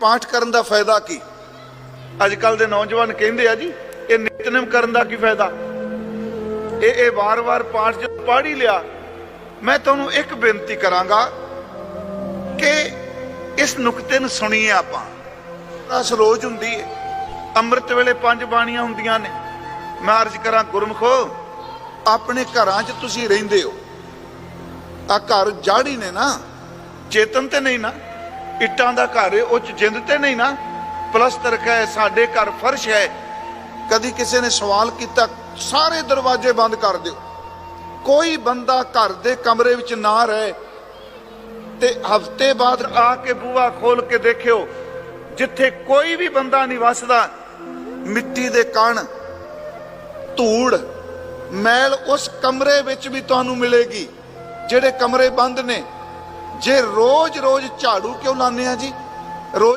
ਪਾਠ ਕਰਨ ਦਾ ਫਾਇਦਾ ਕੀ? ਅੱਜ ਕੱਲ ਦੇ ਨੌਜਵਾਨ ਕਹਿੰਦੇ ਆ ਜੀ, ਇਹ ਨਿਤਨੇਮ ਕਰਨ ਦਾ ਕੀ ਫਾਇਦਾ? ਇਹ ਇਹ ਵਾਰ-ਵਾਰ ਪਾਠ ਜਦ ਪੜ੍ਹ ਹੀ ਲਿਆ, ਮੈਂ ਤੁਹਾਨੂੰ ਇੱਕ ਬੇਨਤੀ ਕਰਾਂਗਾ ਕਿ ਇਸ ਨੁਕਤੇ ਨੂੰ ਸੁਣੀਏ ਆਪਾਂ। ਰਸ ਰੋਜ਼ ਹੁੰਦੀ ਹੈ ਅੰਮ੍ਰਿਤ ਵੇਲੇ ਪੰਜ ਬਾਣੀਆਂ ਹੁੰਦੀਆਂ ਨੇ। ਮੈਂ ਅਰਜ਼ ਕਰਾਂ, ਗੁਰਮਖੋ, ਆਪਣੇ ਘਰਾਂ 'ਚ ਤੁਸੀਂ ਰਹਿੰਦੇ ਹੋ। ਆ ਘਰ ਜਾੜੀ ਨੇ ਨਾ, ਚੇਤਨ ਤੇ ਨਹੀਂ ਨਾ। ਇੱਟਾਂ ਦਾ ਘਰ ਹੈ, ਉਹ 'ਚ ਜਿੰਦ ਤੇ ਨਹੀਂ ਨਾ। ਪਲਸਤਰ ਹੈ, ਸਾਡੇ ਘਰ ਫਰਸ਼ ਹੈ। ਕਦੀ ਕਿਸੇ ਨੇ ਸਵਾਲ ਕੀਤਾ, ਸਾਰੇ ਦਰਵਾਜ਼ੇ ਬੰਦ ਕਰ ਦਿਓ। ਕੋਈ ਬੰਦਾ ਘਰ ਦੇ ਕਮਰੇ ਵਿੱਚ ਨਾ ਰਹੇ ਤੇ ਹਫ਼ਤੇ ਬਾਅਦ ਆ ਕੇ ਬੂਹਾ ਖੋਲ ਕੇ ਦੇਖਿਓ, ਜਿੱਥੇ ਕੋਈ ਵੀ ਬੰਦਾ ਨਹੀਂ ਵਸਦਾ। ਮਿੱਟੀ ਦੇ ਕਣ, ਧੂੜ, ਮੈਲ ਉਸ ਕਮਰੇ ਵਿੱਚ ਵੀ ਤੁਹਾਨੂੰ ਮਿਲੇਗੀ, ਜਿਹੜੇ ਕਮਰੇ ਬੰਦ ਨੇ। ਜੇ ਰੋਜ਼-ਰੋਜ਼ ਝਾੜੂ ਕਿਉਂ ਲਾਉਂਦੇ ਆ ਜੀ?